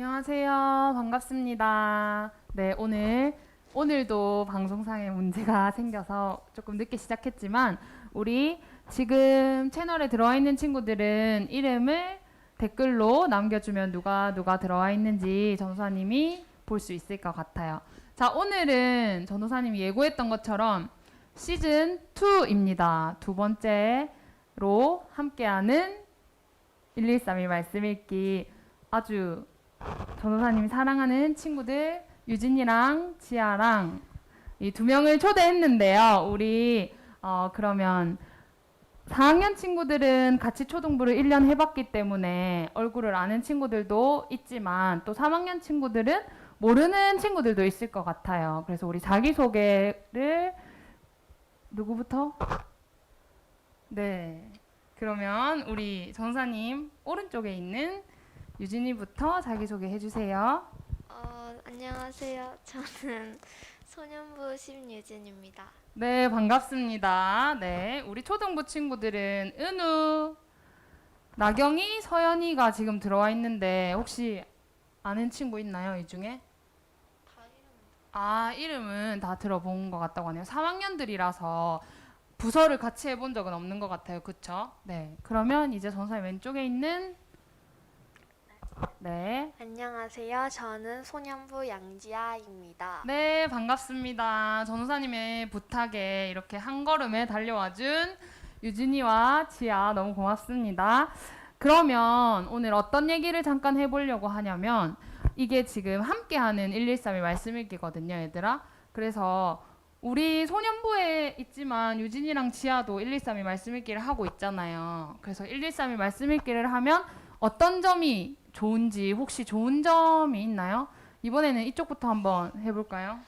안녕하세요. 반갑습니다. 네, 오늘 오늘도 방송상에 문제가 생겨서 조금 늦게 시작했지만 우리 지금 채널에 들어와 있는 친구들은 이름을 댓글로 남겨주면 누가 누가 들어와 있는지 전도사님이 볼 수 있을 것 같아요. 자, 오늘은 전도사님이 예고했던 것처럼 시즌 2입니다. 두 번째로 함께하는 113이 말씀 읽기 아주 전도사님이 사랑하는 친구들 유진이랑 지아랑 이 두 명을 초대했는데요. 우리 어 그러면 4학년 친구들은 같이 초등부를 1년 해봤기 때문에 얼굴을 아는 친구들도 있지만 또 3학년 친구들은 모르는 친구들도 있을 것 같아요. 그래서 우리 자기소개를 누구부터? 네. 그러면 우리 전사님 오른쪽에 있는 유진이부터 자기소개 해 주세요. 어, 안녕하세요. 저는 소년부 심유진입니다. 네, 반갑습니다. 네, 우리 초등부 친구들은 은우, 나경이, 서연이가 지금 들어와 있는데 혹시 아는 친구 있나요, 이 중에? 아, 이름은 다 들어본 것 같다고 하네요. 3학년들이라서 부서를 같이 해본 적은 없는 것 같아요. 그쵸? 네. 그러면 이제 전사의 왼쪽에 있는 네. 안녕하세요. 저는 소년부 양지아입니다. 네, 반갑습니다. 전우사님의 부탁에 이렇게 한 걸음에 달려와준 유진이와 지아 너무 고맙습니다. 그러면 오늘 어떤 얘기를 잠깐 해보려고 하냐면 이게 지금 함께하는 113의 말씀 읽기거든요, 얘들아. 그래서 우리 소년부에 있지만 유진이랑 지아도 113의 말씀 읽기를 하고 있잖아요. 그래서 113의 말씀 읽기를 하면 어떤 점이 좋은지 혹시 좋은 점이 있나요? 이번에는 이쪽부터 한번 해볼까요?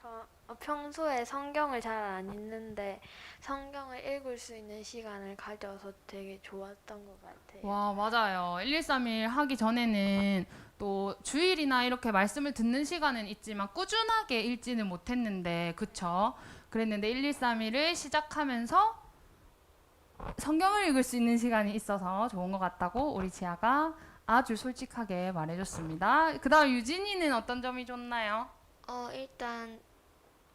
저 어, 평소에 성경을 잘 안 읽는데 성경을 읽을 수 있는 시간을 가져서 되게 좋았던 것 같아요. 와, 맞아요. 113일 하기 전에는 또 주일이나 이렇게 말씀을 듣는 시간은 있지만 꾸준하게 읽지는 못했는데, 그쵸? 그랬는데 113일을 시작하면서 성경을 읽을 수 있는 시간이 있어서 좋은 것 같다고 우리 지아가 아주 솔직하게 말해줬습니다. 그 다음 유진이는 어떤 점이 좋나요? 어, 일단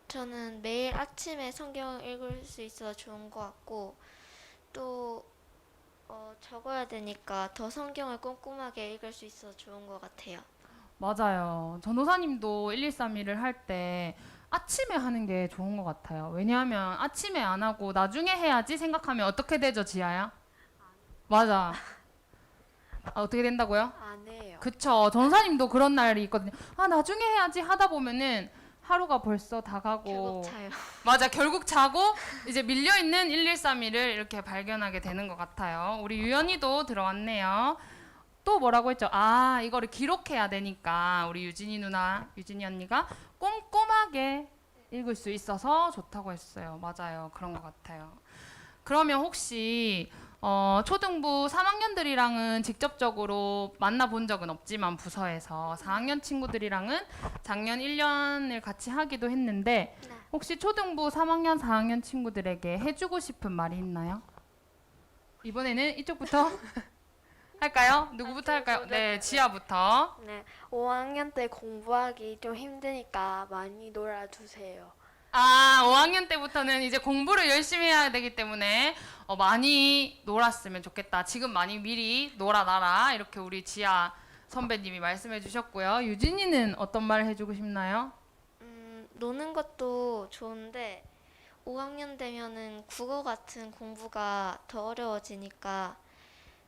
저는 매일 아침에 성경을 읽을 수 있어 좋은 것 같고 또 어, 적어야 되니까 더 성경을 꼼꼼하게 읽을 수 있어 좋은 것 같아요. 맞아요. 전도사님도 113일을 할 때 아침에 하는 게 좋은 것 같아요. 왜냐하면 아침에 안 하고 나중에 해야지 생각하면 어떻게 되죠, 지아야? 맞아. 아, 어떻게 된다고요? 안 해요. 그쵸. 전도사님도 그런 날이 있거든요. 아, 나중에 해야지 하다 보면은 하루가 벌써 다 가고. 결국 차요. 맞아. 결국 자고 이제 밀려 있는 1131을 이렇게 발견하게 되는 것 같아요. 우리 유연이도 들어왔네요. 또 뭐라고 했죠? 아, 이거를 기록해야 되니까 우리 유진이 누나, 유진이 언니가 꼼꼼하게 읽을 수 있어서 좋다고 했어요. 맞아요. 그런 것 같아요. 그러면 혹시 어, 초등부 3학년들이랑은 직접적으로 만나본 적은 없지만 부서에서 4학년 친구들이랑은 작년 1년을 같이 하기도 했는데 네. 혹시 초등부 3학년, 4학년 친구들에게 해주고 싶은 말이 있나요? 이번에는 이쪽부터 할까요? 누구부터 할까요? 네, 지아부터. 네, 5학년 때 공부하기 좀 힘드니까 많이 놀아주세요. 아, 5학년 때부터는 이제 공부를 열심히 해야 되기 때문에 어, 많이 놀았으면 좋겠다. 지금 많이 미리 놀아놔라. 이렇게 우리 지아 선배님이 말씀해 주셨고요. 유진이는 어떤 말을 해주고 싶나요? 음, 노는 것도 좋은데 5학년 되면은 국어 같은 공부가 더 어려워지니까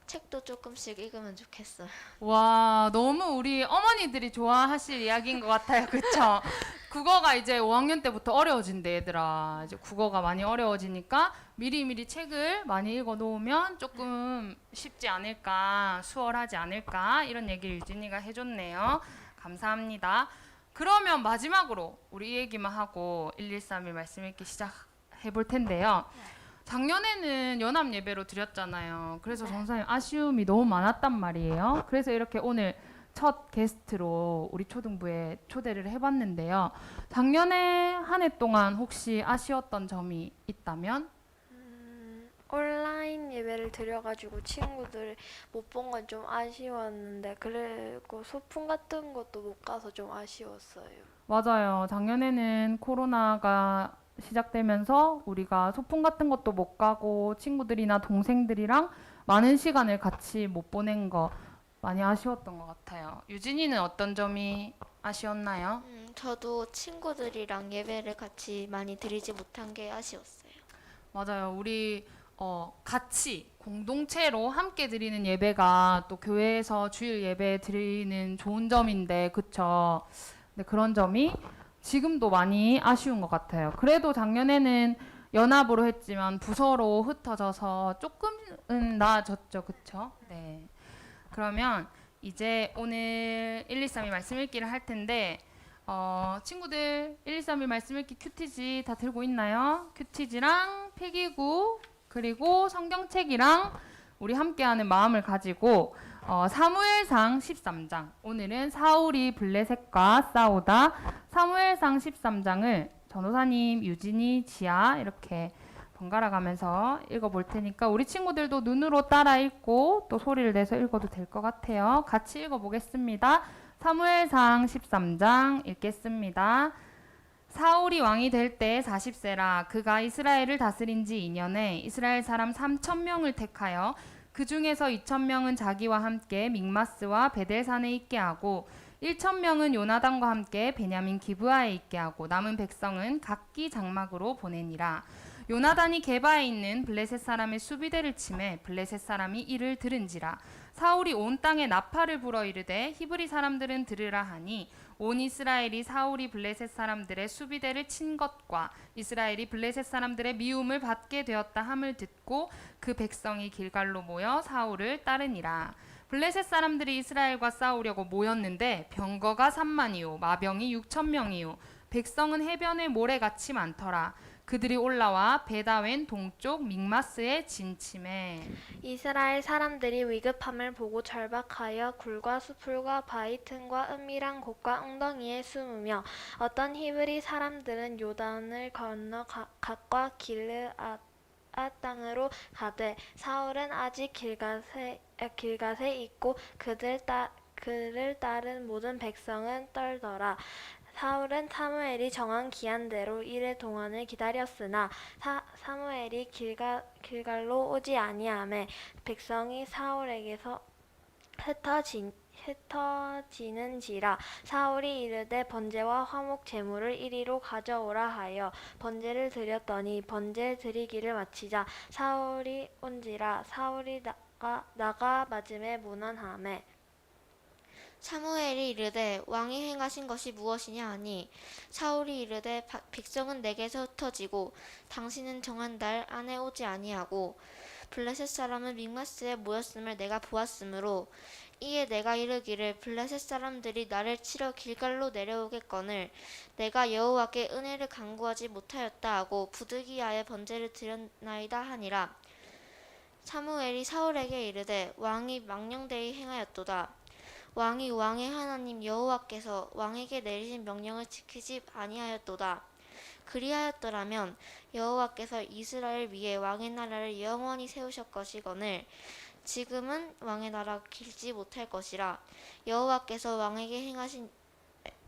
책도 조금씩 읽으면 좋겠어요. 와, 너무 우리 어머니들이 좋아하실 이야기인 것 같아요. 그쵸? 국어가 이제 5학년 때부터 어려워진대, 얘들아. 이제 국어가 많이 어려워지니까 미리미리 책을 많이 읽어 놓으면 조금 쉽지 않을까, 수월하지 않을까, 이런 얘기를 유진이가 해줬네요. 감사합니다. 그러면 마지막으로 우리 이 얘기만 하고 1131 말씀 읽기 시작해 볼 텐데요. 작년에는 연합 예배로 드렸잖아요. 그래서 전사님 아쉬움이 너무 많았단 말이에요. 그래서 이렇게 오늘 첫 게스트로 우리 초등부에 초대를 해봤는데요. 작년에 한 해 동안 혹시 아쉬웠던 점이 있다면? 음, 온라인 예배를 드려가지고 친구들 못 본 건 좀 아쉬웠는데 그리고 소풍 같은 것도 못 가서 좀 아쉬웠어요. 맞아요. 작년에는 코로나가 시작되면서 우리가 소풍 같은 것도 못 가고 친구들이나 동생들이랑 많은 시간을 같이 못 보낸 거 많이 아쉬웠던 것 같아요. 유진이는 어떤 점이 아쉬웠나요? 음, 저도 친구들이랑 예배를 같이 많이 드리지 못한 게 아쉬웠어요. 맞아요. 우리 어, 같이 공동체로 함께 드리는 예배가 또 교회에서 주일 예배 드리는 좋은 점인데, 그쵸? 네, 그런 점이 지금도 많이 아쉬운 것 같아요. 그래도 작년에는 연합으로 했지만 부서로 흩어져서 조금은 나아졌죠, 그쵸? 네. 그러면 이제 오늘 1, 2, 3이 말씀 읽기를 할 텐데, 어, 친구들 1, 2, 3일 말씀 읽기 큐티지 다 들고 있나요? 큐티지랑 필기구 그리고 성경책이랑 우리 함께하는 마음을 가지고 어, 사무엘상 13장 오늘은 사울이 블레셋과 싸우다 사무엘상 13장을 전호사님, 유진이, 지아 이렇게 번갈아 가면서 읽어볼 테니까 우리 친구들도 눈으로 따라 읽고 또 소리를 내서 읽어도 될 것 같아요. 같이 읽어보겠습니다. 사무엘상 13장 읽겠습니다. 사울이 왕이 될 때 40세라 그가 이스라엘을 다스린 지 2년에 이스라엘 사람 3천 명을 택하여 그 중에서 2천 명은 자기와 함께 믹마스와 베델산에 있게 하고 1천 명은 요나단과 함께 베냐민 기브아에 있게 하고 남은 백성은 각기 장막으로 보내니라. 요나단이 게바에 있는 블레셋 사람의 수비대를 침해 블레셋 사람이 이를 들은지라. 사울이 온 땅에 나팔을 불어 이르되 히브리 사람들은 들으라 하니 온 이스라엘이 사울이 블레셋 사람들의 수비대를 친 것과 이스라엘이 블레셋 사람들의 미움을 받게 되었다 함을 듣고 그 백성이 길갈로 모여 사울을 따르니라. 블레셋 사람들이 이스라엘과 싸우려고 모였는데 병거가 3만이요 마병이 6천 명이요 백성은 해변에 모래같이 많더라. 그들이 올라와 베다웬 동쪽 믹마스에 진침해. 이스라엘 사람들이 위급함을 보고 절박하여 굴과 수풀과 바위 틈과 은밀한 곳과 웅덩이에 숨으며 어떤 히브리 사람들은 요단을 건너 가- 각과 길르앗 땅으로 가되 사울은 아직 길갓에 아, 길갓에 있고 그들 따 그를 따른 모든 백성은 떨더라. 사울은 사무엘이 정한 기한대로 일의 동안을 기다렸으나 사, 사무엘이 길가, 길갈로 오지 아니하매 백성이 사울에게서 흩어진 흩어지는지라 사울이 이르되 번제와 화목 제물을 이리로 가져오라 하여 번제를 드렸더니 번제 드리기를 마치자 사울이 온지라 사울이 나가 나가 맞음에 무난하매 사무엘이 이르되 왕이 행하신 것이 무엇이냐 하니 사울이 이르되 바- 백성은 내게서 흩어지고 당신은 정한 날 안에 오지 아니하고 블레셋 사람은 믹마스에 모였음을 내가 보았으므로 이에 내가 이르기를 블레셋 사람들이 나를 치러 길갈로 내려오겠거늘 내가 여호와께 은혜를 간구하지 못하였다 하고 부득이하여 번제를 드렸나이다 하니라. 사무엘이 사울에게 이르되 왕이 망령되이 행하였도다 왕이 왕의 하나님 여호와께서 왕에게 내리신 명령을 지키지 아니하였도다. 그리하였더라면 여호와께서 이스라엘 위에 왕의 나라를 영원히 세우셨 것이거늘 지금은 왕의 나라가 길지 못할 것이라 여호와께서 왕에게 행하신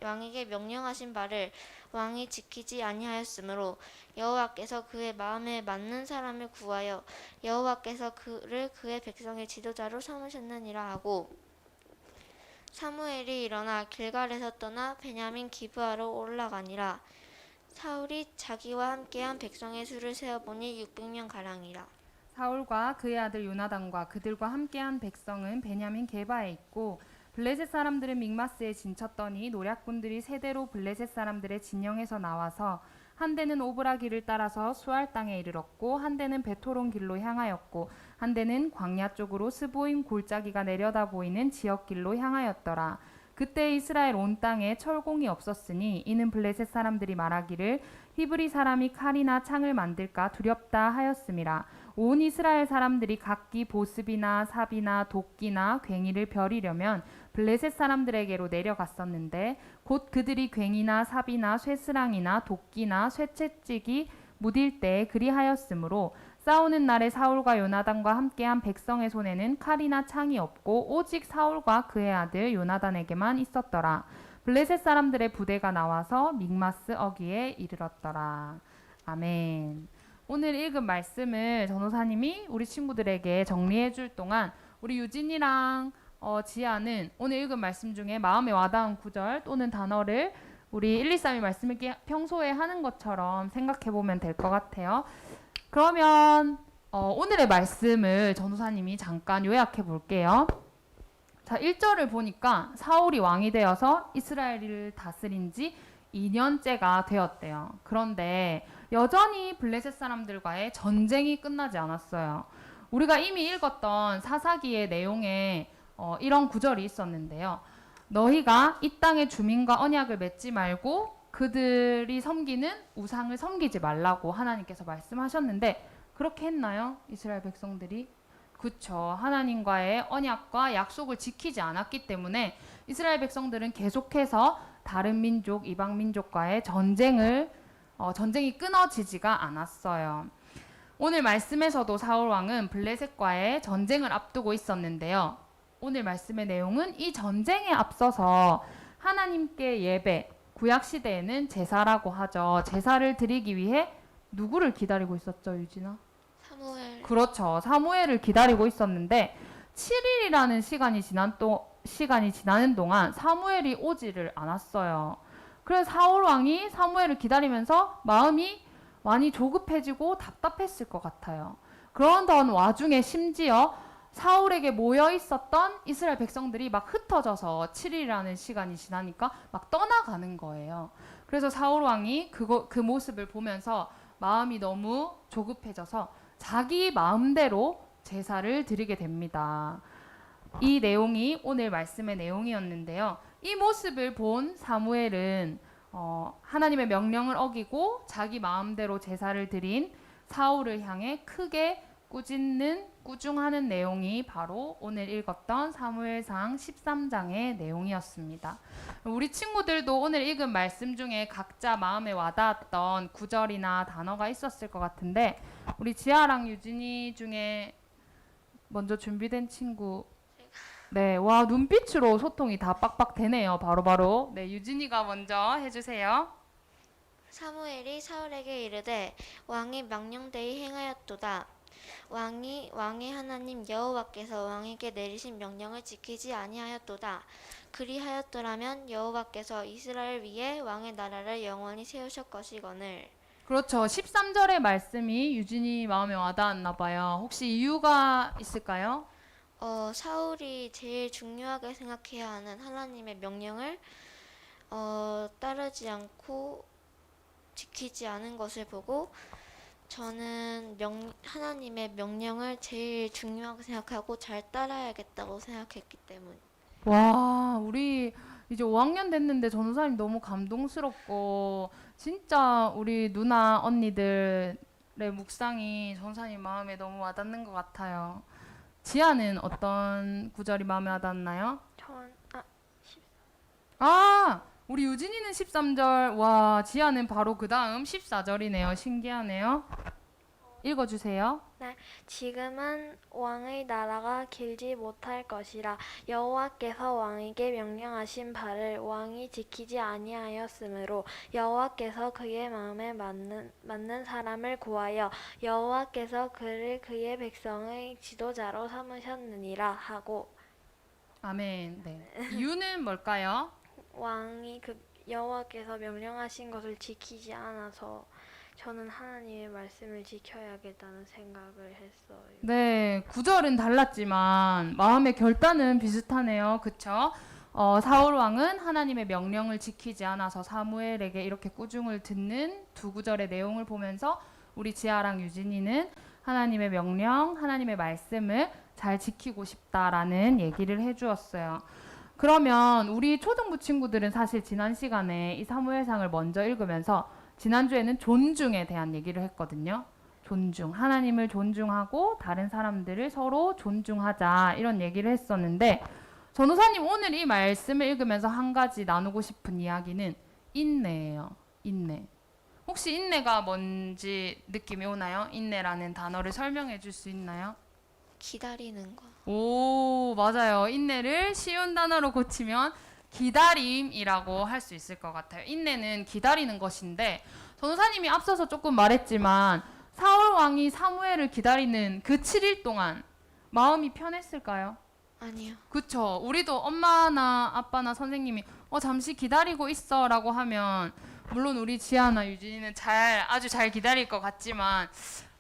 왕에게 명령하신 바를 왕이 지키지 아니하였으므로 여호와께서 그의 마음에 맞는 사람을 구하여 여호와께서 그를 그의 백성의 지도자로 삼으셨느니라 하고 사무엘이 일어나 길갈에서 떠나 베냐민 기브아로 올라가니라. 사울이 자기와 함께한 백성의 수를 세어보니 600명 가량이라. 사울과 그의 아들 요나단과 그들과 함께한 백성은 베냐민 게바에 있고 블레셋 사람들은 믹마스에 진쳤더니 노략군들이 세대로 블레셋 사람들의 진영에서 나와서 한 대는 오브라 길을 따라서 수알 땅에 이르렀고 한 대는 베토론 길로 향하였고 한 대는 광야 쪽으로 스보임 골짜기가 내려다 보이는 지역 길로 향하였더라. 그때 이스라엘 온 땅에 철공이 없었으니 이는 블레셋 사람들이 말하기를 히브리 사람이 칼이나 창을 만들까 두렵다 하였음이라. 온 이스라엘 사람들이 각기 보습이나 삽이나 도끼나 괭이를 벼리려면 블레셋 사람들에게로 내려갔었는데 곧 그들이 괭이나 삽이나 쇠스랑이나 도끼나 쇠채찍이 무딜 때 그리하였으므로 맞 싸우는 날에 사울과 요나단과 함께한 백성의 손에는 칼이나 창이 없고 오직 사울과 그의 아들 요나단에게만 있었더라. 블레셋 사람들의 부대가 나와서 믹마스 어기에 이르렀더라. 아멘. 오늘 읽은 말씀을 전호사님이 우리 친구들에게 정리해 줄 동안 우리 유진이랑 어, 지아는 오늘 읽은 말씀 중에 마음에 와닿은 구절 또는 단어를 우리 1, 2, 3이 말씀 읽기 평소에 하는 것처럼 생각해 보면 될 것 같아요. 그러면 어, 오늘의 말씀을 전도사님이 잠깐 요약해 볼게요. 자, 1절을 보니까 사울이 왕이 되어서 이스라엘을 다스린 지 2년째가 되었대요. 그런데 여전히 블레셋 사람들과의 전쟁이 끝나지 않았어요. 우리가 이미 읽었던 사사기의 내용에 어, 이런 구절이 있었는데요. 너희가 이 땅의 주민과 언약을 맺지 말고 그들이 섬기는 우상을 섬기지 말라고 하나님께서 말씀하셨는데 그렇게 했나요? 이스라엘 백성들이? 그쵸. 하나님과의 언약과 약속을 지키지 않았기 때문에 이스라엘 백성들은 계속해서 다른 민족, 이방 민족과의 전쟁을 어, 전쟁이 끊어지지가 않았어요. 오늘 말씀에서도 사울 왕은 블레셋과의 전쟁을 앞두고 있었는데요. 오늘 말씀의 내용은 이 전쟁에 앞서서 하나님께 예배, 구약 시대에는 제사라고 하죠. 제사를 드리기 위해 누구를 기다리고 있었죠, 유진아? 사무엘 그렇죠. 사무엘을 기다리고 있었는데 7일이라는 시간이 지난 또 시간이 지나는 동안 사무엘이 오지를 않았어요. 그래서 사울 왕이 사무엘을 기다리면서 마음이 많이 조급해지고 답답했을 것 같아요. 그런던 와중에 심지어 사울에게 모여 있었던 이스라엘 백성들이 막 흩어져서 7일이라는 시간이 지나니까 막 떠나가는 거예요. 그래서 사울 왕이 그거 그 모습을 보면서 마음이 너무 조급해져서 자기 마음대로 제사를 드리게 됩니다. 이 내용이 오늘 말씀의 내용이었는데요. 이 모습을 본 사무엘은 어, 하나님의 명령을 어기고 자기 마음대로 제사를 드린 사울을 향해 크게 꾸짖는 꾸중하는 내용이 바로 오늘 읽었던 사무엘상 13장의 내용이었습니다. 우리 친구들도 오늘 읽은 말씀 중에 각자 마음에 와닿았던 구절이나 단어가 있었을 것 같은데 우리 지아랑 유진이 중에 먼저 준비된 친구 네, 와 눈빛으로 소통이 다 빡빡 되네요. 바로바로. 네, 유진이가 먼저 해주세요. 사무엘이 사울에게 이르되 왕이 명령대이 행하였도다. 왕이 왕의 하나님 여호와께서 왕에게 내리신 명령을 지키지 아니하였도다. 그리하였더라면 여호와께서 이스라엘 위에 왕의 나라를 영원히 세우실 것이거늘. 그렇죠. 13절의 말씀이 유진이 마음에 와닿았나 봐요. 혹시 이유가 있을까요? 어, 사울이 제일 중요하게 생각해야 하는 하나님의 명령을 어, 따르지 않고 지키지 않은 것을 보고 저는 명, 하나님의 명령을 제일 중요하게 생각하고 잘 따라야겠다고 생각했기 때문. 와, 우리 이제 5학년 됐는데 전우사님 너무 감동스럽고 진짜 우리 누나 언니들의 묵상이 전우사님 마음에 너무 와닿는 것 같아요. 지아는 어떤 구절이 마음에 와닿나요? 전 아, 아, 우리 유진이는 13절, 와, 지아는 바로 그 다음 14절이네요. 신기하네요. 읽어주세요. 지금은 왕의 나라가 길지 못할 것이라 여호와께서 왕에게 명령하신 바를 왕이 지키지 아니하였으므로 여호와께서 그의 마음에 맞는 맞는 사람을 구하여 여호와께서 그를 그의 백성의 지도자로 삼으셨느니라 하고 아멘. 네. 이유는 뭘까요? 왕이 그 여호와께서 명령하신 것을 지키지 않아서 저는 하나님의 말씀을 지켜야겠다는 생각을 했어요. 네, 구절은 달랐지만 마음의 결단은 비슷하네요. 그쵸? 어, 사울 왕은 하나님의 명령을 지키지 않아서 사무엘에게 이렇게 꾸중을 듣는 두 구절의 내용을 보면서 우리 지아랑 유진이는 하나님의 명령, 하나님의 말씀을 잘 지키고 싶다라는 얘기를 해주었어요. 그러면 우리 초등부 친구들은 사실 지난 시간에 이 사무엘상을 먼저 읽으면서 지난주에는 존중에 대한 얘기를 했거든요. 존중. 하나님을 존중하고 다른 사람들을 서로 존중하자. 이런 얘기를 했었는데 전우사님 오늘 이 말씀을 읽으면서 한 가지 나누고 싶은 이야기는 인내예요. 인내. 혹시 인내가 뭔지 느낌이 오나요? 인내라는 단어를 설명해 줄 수 있나요? 기다리는 거. 오, 맞아요. 인내를 쉬운 단어로 고치면 기다림이라고 할 수 있을 것 같아요. 인내는 기다리는 것인데 전도사님이 앞서서 조금 말했지만 사울 왕이 사무엘을 기다리는 그 7일 동안 마음이 편했을까요? 아니요. 그쵸. 우리도 엄마나 아빠나 선생님이 어 잠시 기다리고 있어라고 하면 물론 우리 지아나 유진이는 잘 아주 잘 기다릴 것 같지만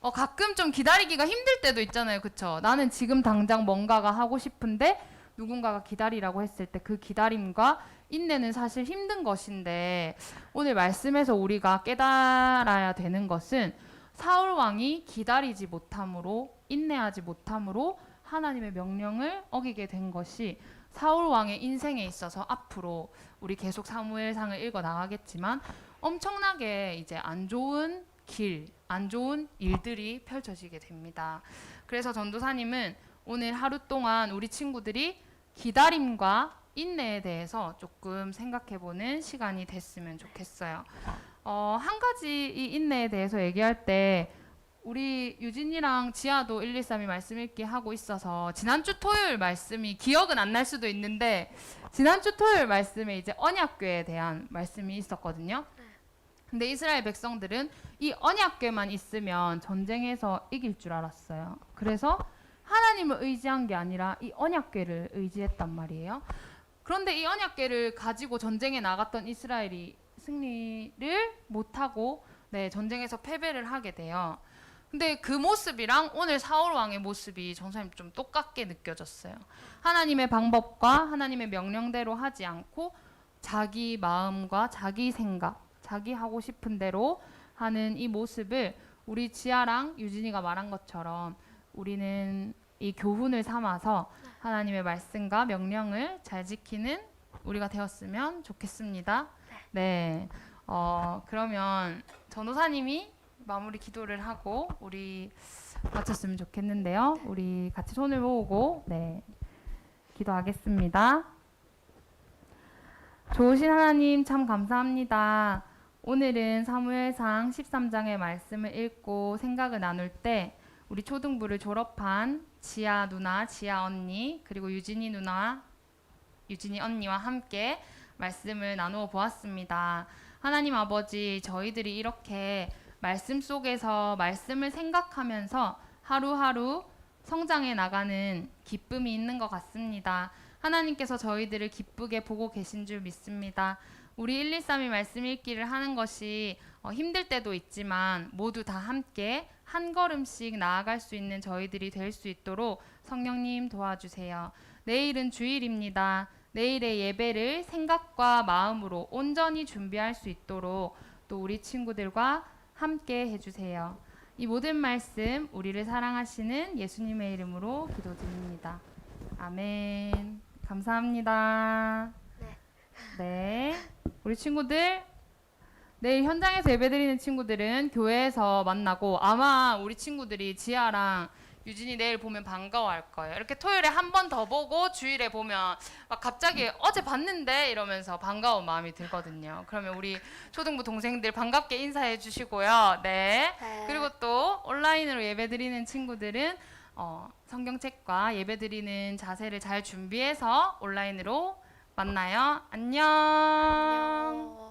어 가끔 좀 기다리기가 힘들 때도 있잖아요. 그쵸. 나는 지금 당장 뭔가가 하고 싶은데 누군가가 기다리라고 했을 때 그 기다림과 인내는 사실 힘든 것인데 오늘 말씀에서 우리가 깨달아야 되는 것은 사울 왕이 기다리지 못함으로 인내하지 못함으로 하나님의 명령을 어기게 된 것이 사울 왕의 인생에 있어서 앞으로 우리 계속 사무엘상을 읽어 나가겠지만 엄청나게 이제 안 좋은 길, 안 좋은 일들이 펼쳐지게 됩니다. 그래서 전도사님은 오늘 하루 동안 우리 친구들이 기다림과 인내에 대해서 조금 생각해보는 시간이 됐으면 좋겠어요. 어, 한 가지 이 인내에 대해서 얘기할 때 우리 유진이랑 지아도 1, 2, 3이 말씀 읽기 하고 있어서 지난주 토요일 말씀이 기억은 안 날 수도 있는데 지난주 토요일 말씀에 이제 언약궤에 대한 말씀이 있었거든요. 근데 이스라엘 백성들은 이 언약궤만 있으면 전쟁에서 이길 줄 알았어요. 그래서 하나님을 의지한 게 아니라 이 언약궤를 의지했단 말이에요. 그런데 이 언약궤를 가지고 전쟁에 나갔던 이스라엘이 승리를 못하고 네, 전쟁에서 패배를 하게 돼요. 근데 그 모습이랑 오늘 사울 왕의 모습이 정사님 좀 똑같게 느껴졌어요. 하나님의 방법과 하나님의 명령대로 하지 않고 자기 마음과 자기 생각, 자기 하고 싶은 대로 하는 이 모습을 우리 지아랑 유진이가 말한 것처럼 우리는 이 교훈을 삼아서 하나님의 말씀과 명령을 잘 지키는 우리가 되었으면 좋겠습니다. 네. 어, 그러면 전도사님이 마무리 기도를 하고 우리 마쳤으면 좋겠는데요. 우리 같이 손을 모으고 네. 기도하겠습니다. 좋으신 하나님 참 감사합니다. 오늘은 사무엘상 13장의 말씀을 읽고 생각을 나눌 때 우리 초등부를 졸업한 지아 누나, 지아 언니, 그리고 유진이 누나, 유진이 언니와 함께 말씀을 나누어 보았습니다. 하나님 아버지, 저희들이 이렇게 말씀 속에서 말씀을 생각하면서 하루하루 성장해 나가는 기쁨이 있는 것 같습니다. 하나님께서 저희들을 기쁘게 보고 계신 줄 믿습니다. 우리 1, 2, 3이 말씀 읽기를 하는 것이 어, 힘들 때도 있지만 모두 다 함께 한 걸음씩 나아갈 수 있는 저희들이 될 수 있도록 성령님 도와주세요. 내일은 주일입니다. 내일의 예배를 생각과 마음으로 온전히 준비할 수 있도록 또 우리 친구들과 함께 해주세요. 이 모든 말씀 우리를 사랑하시는 예수님의 이름으로 기도드립니다. 아멘. 감사합니다. 네. 우리 친구들 내일 현장에서 예배드리는 친구들은 교회에서 만나고 아마 우리 친구들이 지아랑 유진이 내일 보면 반가워할 거예요. 이렇게 토요일에 한 번 더 보고 주일에 보면 막 갑자기 어제 봤는데 이러면서 반가운 마음이 들거든요. 그러면 우리 초등부 동생들 반갑게 인사해 주시고요. 네. 네. 그리고 또 온라인으로 예배 드리는 친구들은 어, 성경책과 예배 드리는 자세를 잘 준비해서 온라인으로 만나요. 안녕. 안녕.